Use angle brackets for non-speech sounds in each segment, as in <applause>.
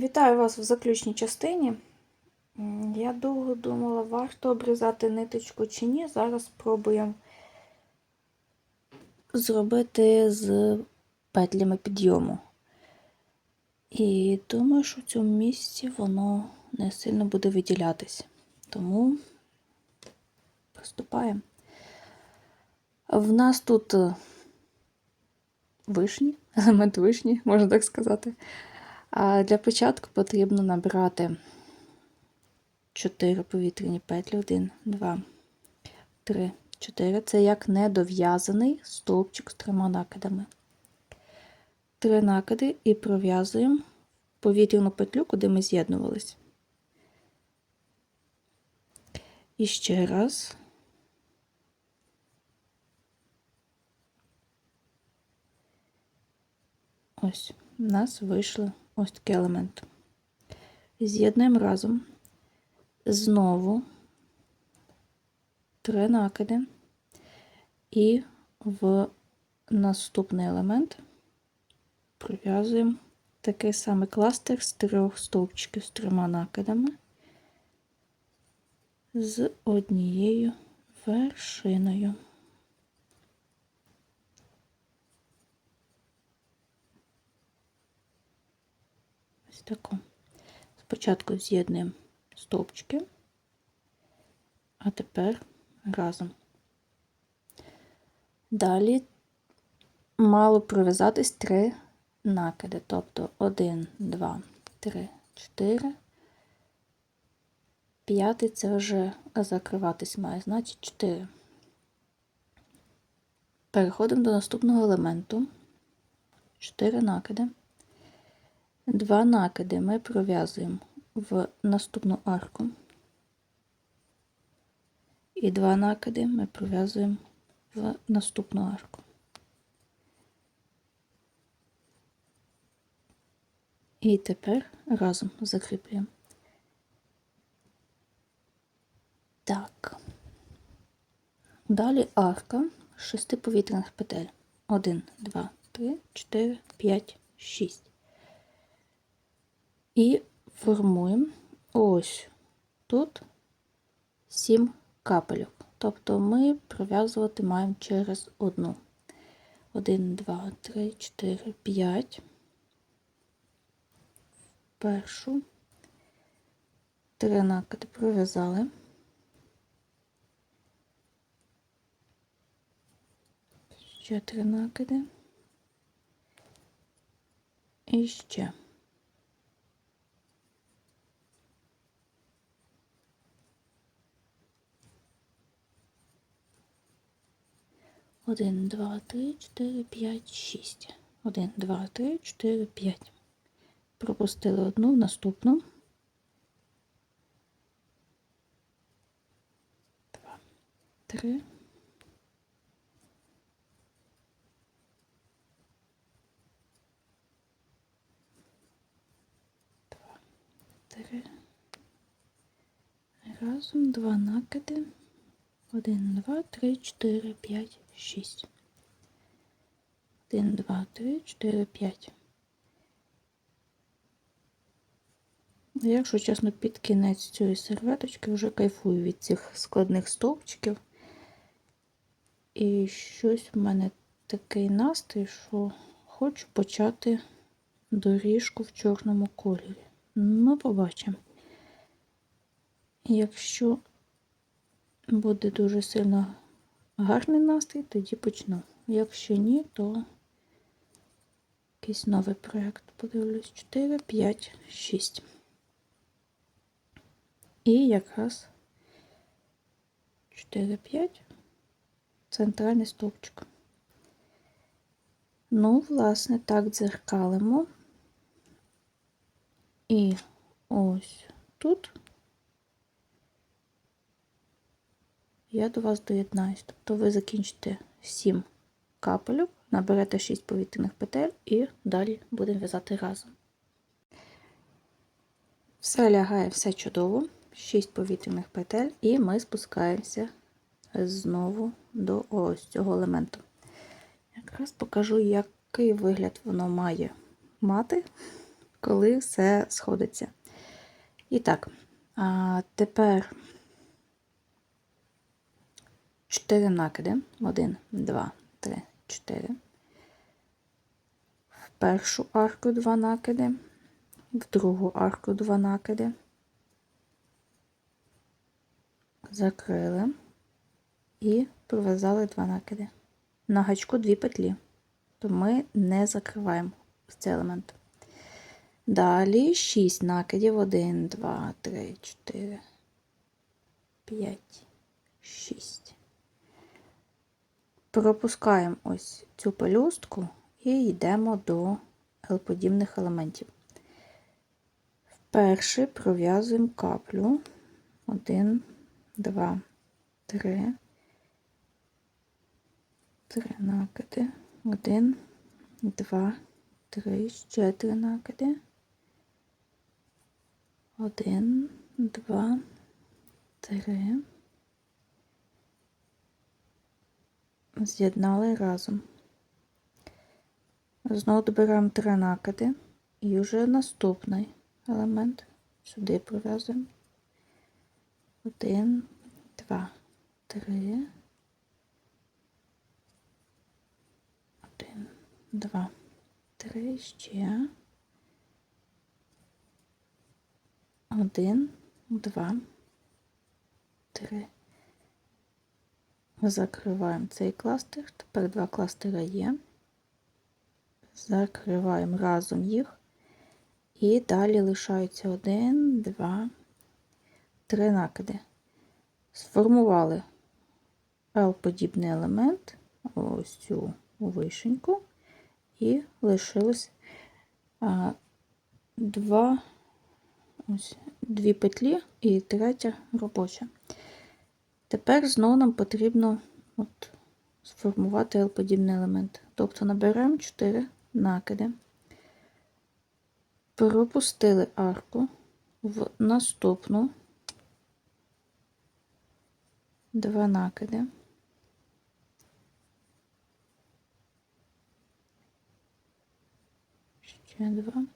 Вітаю вас в заключній частині. Я довго думала, варто обрізати ниточку чи ні. Зараз спробуємо зробити з петлями підйому. І думаю, що в цьому місці воно не сильно буде виділятись. Тому приступаємо. В нас тут е, вишні, <laughs> елемент вишні, можна так сказати. Для початку потрібно набрати 4 повітряні петлі. 1, 2, 3, 4. Це як недов'язаний стовпчик з трьома накидами. Три накиди і пров'язуємо повітряну петлю, куди ми з'єднувались. І ще раз. Ось, у нас вийшли ось такий елемент. З'єднуємо разом знову три накиди і в наступний елемент прив'язуємо такий самий кластер з трьох стовпчиків з трьома накидами з однією вершиною. Ось таку. Спочатку з'єднуємо стовпчики, а тепер разом. Далі мало пров'язатись три накиди, тобто 1, 2, 3, 4. П'ятий це вже закриватись має, значить 4. Переходимо до наступного елементу. 4 накиди. Два накиди ми пров'язуємо в наступну арку. І два накиди ми пров'язуємо в наступну арку. І тепер разом закріплюємо. Так. Далі арка шести повітряних петель. 1, 2, 3, 4, 5, 6. І формуємо ось тут 7 капельок. Тобто ми пров'язувати маємо через одну. 1, 2, 3, 4, 5. Першу. Три накиди пров'язали. Ще три накиди. І ще. Один, два, три, чотири, п'ять, шість. Один, два, три, чотири, п'ять. Пропустили одну, наступну. Два, три. Два, три. Разом два накиди. Один, два, три, чотири, п'ять, шість. Один, два, три, чотири, п'ять. Якщо чесно, під кінець цієї серветочки вже кайфую від цих складних стовпчиків. І щось в мене такий настрій, що хочу почати доріжку в чорному кольорі. Ну, побачимо. Якщо буде дуже сильно гарний настрій, тоді почну. Якщо ні, то якийсь новий проєкт. Подивлюсь 4, 5, 6. І якраз 4, 5 центральний стовпчик. Ну, власне, так дзеркалимо. І ось тут я до вас доєднаюсь. Тобто ви закінчите 7 капелюк, наберете 6 повітряних петель і далі будемо в'язати разом. Все лягає, все чудово. 6 повітряних петель, і ми спускаємося знову до ось цього елементу. Якраз покажу, який вигляд воно має мати, коли все сходиться. І так, тепер 4 накиди. 1, 2, 3, 4. В першу арку 2 накиди, в другу арку 2 накиди. Закрили і пров'язали 2 накиди. На гачку 2 петлі, то ми не закриваємо цей елемент. Далі 6 накидів. 1, 2, 3, 4, 5, 6. Пропускаємо ось цю пелюстку і йдемо до L-подібних елементів. Вперше пров'язуємо каплю. 1, 2, 3, 3 накиди. 1, 2, 3, ще 3 накиди. 1, 2, 3. З'єднали разом. Знову добираємо 3 накиди і вже наступний елемент сюди пров'язуємо. 1, 2, 3. 1, 2, 3, ще. 1, 2, 3. Закриваємо цей кластер. Тепер два кластера є. Закриваємо разом їх. І далі лишаються 1, 2, 3 накиди. Сформували L-подібний елемент, ось цю вишеньку, і лишилось а, два, ось, дві петлі і третя робоча. Тепер знову нам потрібно от, сформувати L-подібний елемент. Тобто наберемо 4 накиди, пропустили арку в наступну, два накиди. Ще два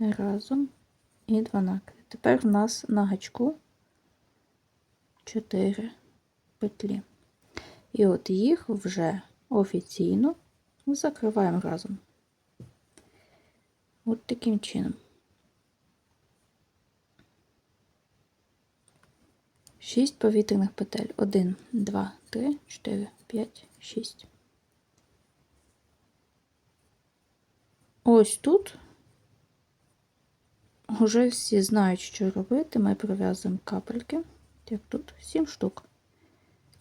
разом і два накиди. Тепер в нас на гачку 4 петлі. І от їх вже офіційно закриваємо разом. От таким чином. 6 повітряних петель. 1, 2, 3, 4, 5, 6. Ось тут вже всі знають, що робити. Ми пров'язуємо капельки, як тут 7 штук.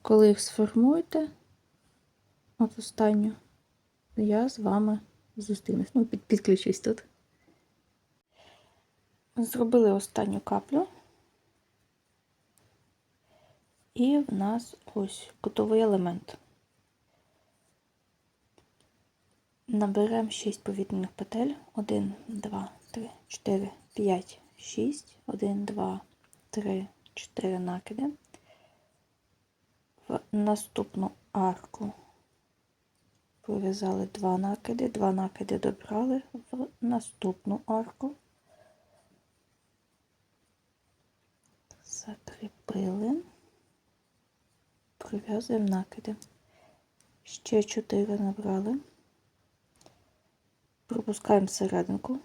Коли їх сформуєте, от останню, я з вами зустрінусь. Ну, під, підключусь тут. Зробили останню каплю. І в нас ось кутовий елемент. Наберемо 6 повітряних петель. 1, 2, 3, 4, 5, 6, 1, 2, 3, 4 накиди. В наступну арку пров'язали 2 накиди, 2 накиди добрали в наступну арку, закріпили, пров'язуємо накиди. Ще 4 набрали, пропускаємо серединку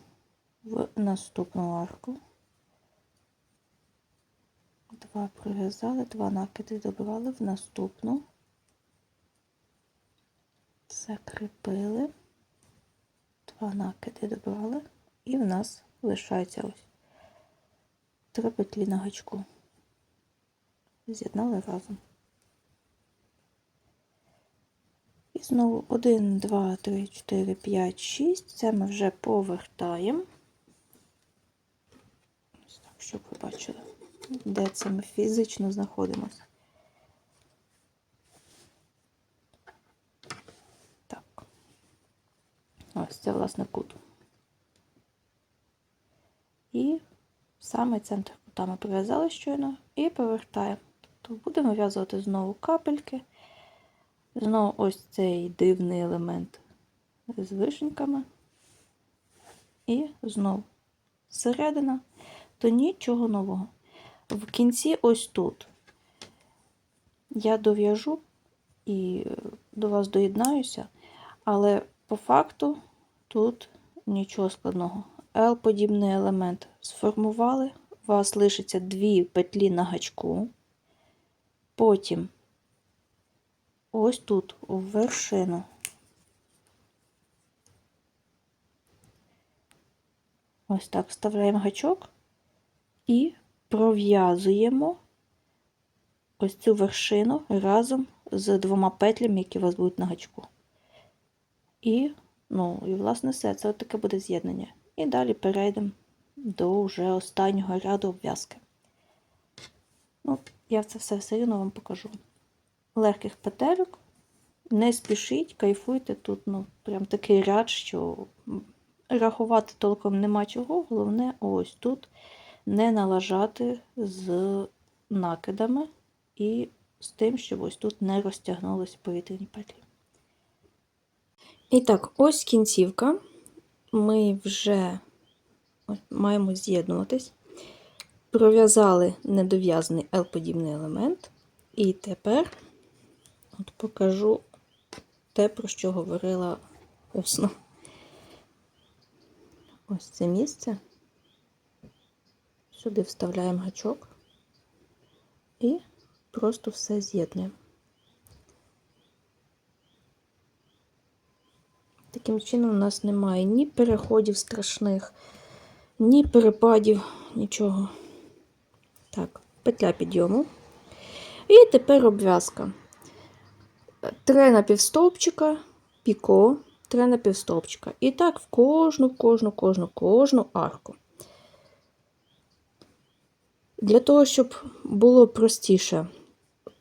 в наступну арку. Два пров'язали, два накиди добрали в наступну, закріпили, два накиди добрали, і в нас лишається ось три петлі на гачку. З'єднали разом. І знову 1, 2, 3, 4, 5, 6. Це ми вже повертаємо. Ось так, щоб ви бачили де це ми фізично знаходимося. Так, ось це, власне, кут. І саме центр кута ми прив'язали щойно і повертаємо. Тобто будемо в'язувати знову капельки, знову ось цей дивний елемент з вишеньками. І знову середина, то нічого нового. В кінці, ось тут, я дов'яжу і до вас доєднаюся, але по факту тут нічого складного. L-подібний елемент сформували, у вас лишиться дві петлі на гачку, потім ось тут, у вершину. Ось так вставляємо гачок і пров'язуємо ось цю вершину разом з двома петлями, які у вас будуть на гачку. І, ну, і власне все, це от таке буде з'єднання. І далі перейдемо до вже останнього ряду обв'язки. Ну, я це все все рівно вам покажу. Легких петельок. Не спішіть, кайфуйте тут, ну, прям такий ряд, що рахувати толком нема чого. Головне, ось тут не налажати з накидами і з тим, щоб ось тут не розтягнулися повітряні петлі. І так, ось кінцівка. Ми вже маємо з'єднуватись. Пров'язали недов'язаний L-подібний елемент. І тепер от покажу те, про що говорила усно. Ось це місце. Сюди вставляємо гачок і просто все з'єднуємо. Таким чином, у нас немає ні переходів страшних, ні перепадів, нічого. Так, петля підйому. І тепер обв'язка. Три напівстовпчика, піко, три напівстовпчика. І так в кожну, кожну, кожну, кожну арку. Для того, щоб було простіше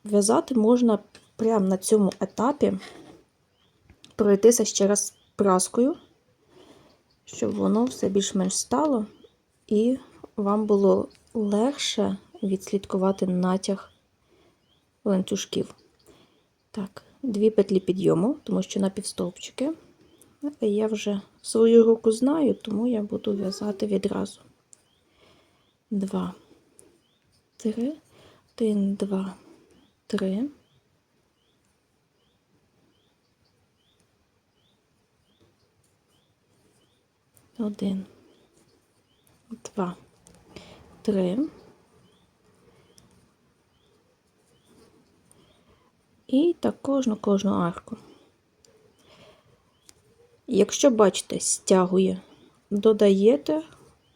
в'язати, можна прямо на цьому етапі пройтися ще раз праскою, щоб воно все більш-менш стало, і вам було легше відслідкувати натяг ланцюжків. Так, дві петлі підйому, тому що на півстовпчики. Я вже свою руку знаю, тому я буду в'язати відразу. Два, три, один, два, три. Один, два, три. І так кожну кожну арку. Якщо бачите, стягує, додаєте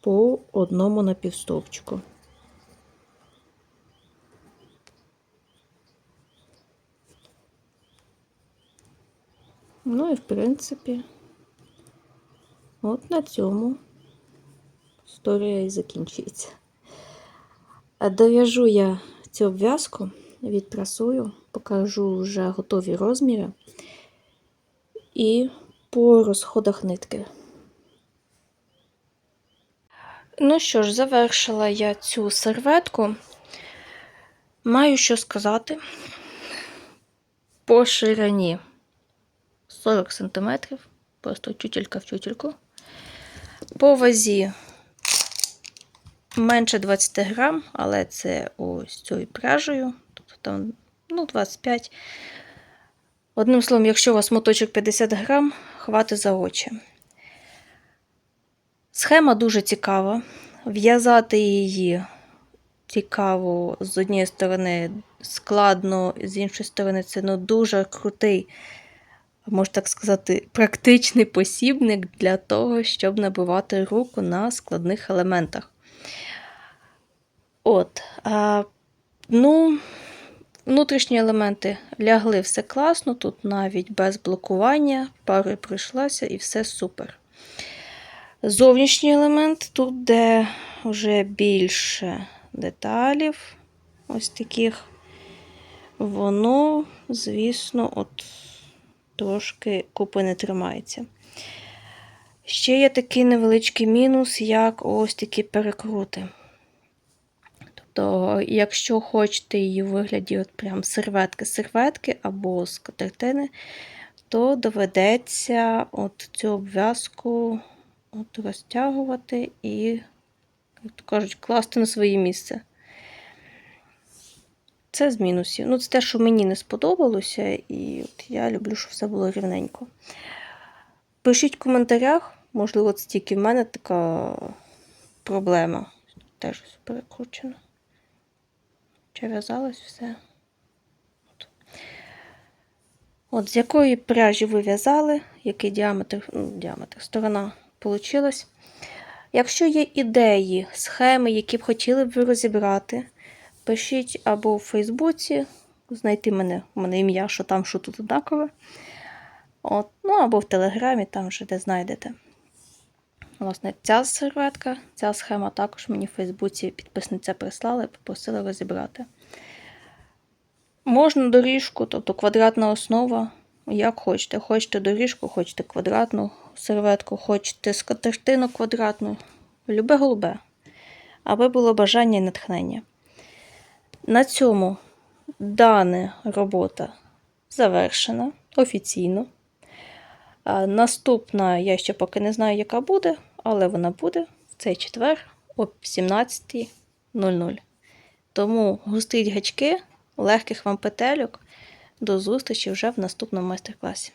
по одному напівстовпчику. Ну і в принципі, от на цьому історія і закінчується. Дов'яжу я цю обв'язку, відпрасую, покажу вже готові розміри і по розходах нитки. Ну що ж, завершила я цю серветку. Маю що сказати по ширині 40 см, просто тютелька в тютельку. По вазі менше 20 грам, але це ось цією пряжею, тобто там ну, 25 Одним словом, якщо у вас моточок 50 грам, хватить за очі. Схема дуже цікава. В'язати її цікаво, з однієї сторони, складно, з іншої сторони, це ну, дуже крутий, можна так сказати, практичний посібник для того, щоб набивати руку на складних елементах. От, а, ну, Внутрішні елементи лягли все класно, тут навіть без блокування, парою пройшлася і все супер. Зовнішній елемент, тут де вже більше деталів, ось таких, воно, звісно, от трошки купи не тримається. Ще є такий невеличкий мінус, як ось такі перекрути. Тобто, якщо хочете її у вигляді от прям серветки-серветки або скатертини, то доведеться от цю обв'язку от розтягувати і як то кажуть, класти на своє місце. Це з мінусів. Ну, це те, що мені не сподобалося, і от я люблю, щоб все було рівненько. Пишіть в коментарях, можливо, це тільки в мене така проблема. Теж все перекручено. Чи в'язалось все? От. От, з якої пряжі ви в'язали, який діаметр, ну, діаметр, сторона получилась. Якщо є ідеї, схеми, які б хотіли б ви розібрати, пишіть або в Фейсбуці, знайти мене, у мене ім'я, що там, що тут однакове. От, ну, або в Телеграмі, там вже де знайдете. Власне, ця серветка, ця схема також мені в Фейсбуці підписниця прислала і попросила розібрати. Можна доріжку, тобто квадратна основа, як хочете. Хочете доріжку, хочете квадратну серветку, хочете скатертину квадратну, любе голубе, аби було бажання і натхнення. На цьому дана робота завершена офіційно. Наступна, я ще поки не знаю, яка буде, але вона буде в цей четвер о 17.00. Тому густріть гачки, легких вам петельок. До зустрічі вже в наступному майстер-класі.